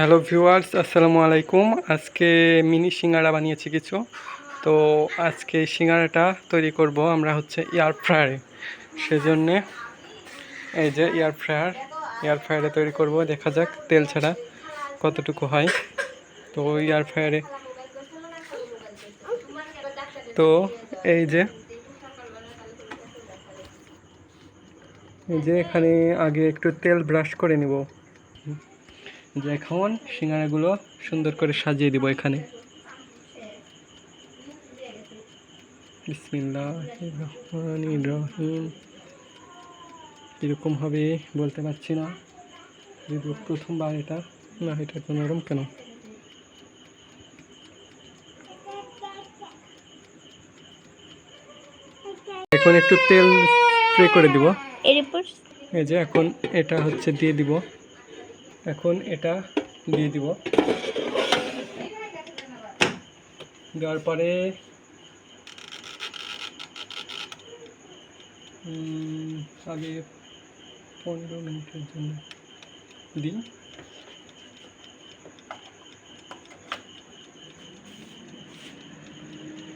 Hello viewers, আসসালামু আলাইকুম। আজকে মিনি সিঙ্গারা বানিয়েছি কিছু। তো আজকে সিঙ্গারাটা তৈরি করব আমরা হচ্ছে এয়ার ফ্রায়ারে সেজন্যে এই যে এয়ার ফ্রায়ার এয়ার ফ্রায়ারে তৈরি করব। দেখা যাক তেল ছাড়া কতটুকু হয়। তো এয়ার ফ্রায়ারে তো এই যে এই যে এখানে আগে একটু তেল ব্রাশ করে নিব। যে এখন সিঙ্গারাগুলো সুন্দর করে সাজিয়ে দিব এখানে। বিসমিল্লাহির কীরকম হবে বলতে পারছি না। যেহেতু প্রথমবার এটা না এটা তো নরম কেন? এখন একটু তেল স্প্রে করে দিব। এই যে এখন এটা হচ্ছে দিয়ে দিব। এখন এটা দিয়ে দিব। দেওয়ার পরে আগে পনেরো মিনিটের জন্য দিই।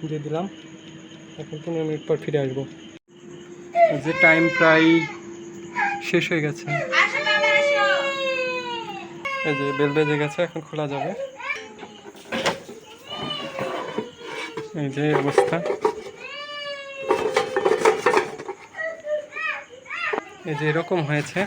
দিয়ে দিলাম। এখন পনেরো মিনিট পর ফিরে আসব। যে টাইম প্রায় শেষ হয়ে গেছে। এই যে বেল বেজে গেছে, এখন খোলা যাবে। এই যে অবস্থা। এই যে এরকম হয়েছে।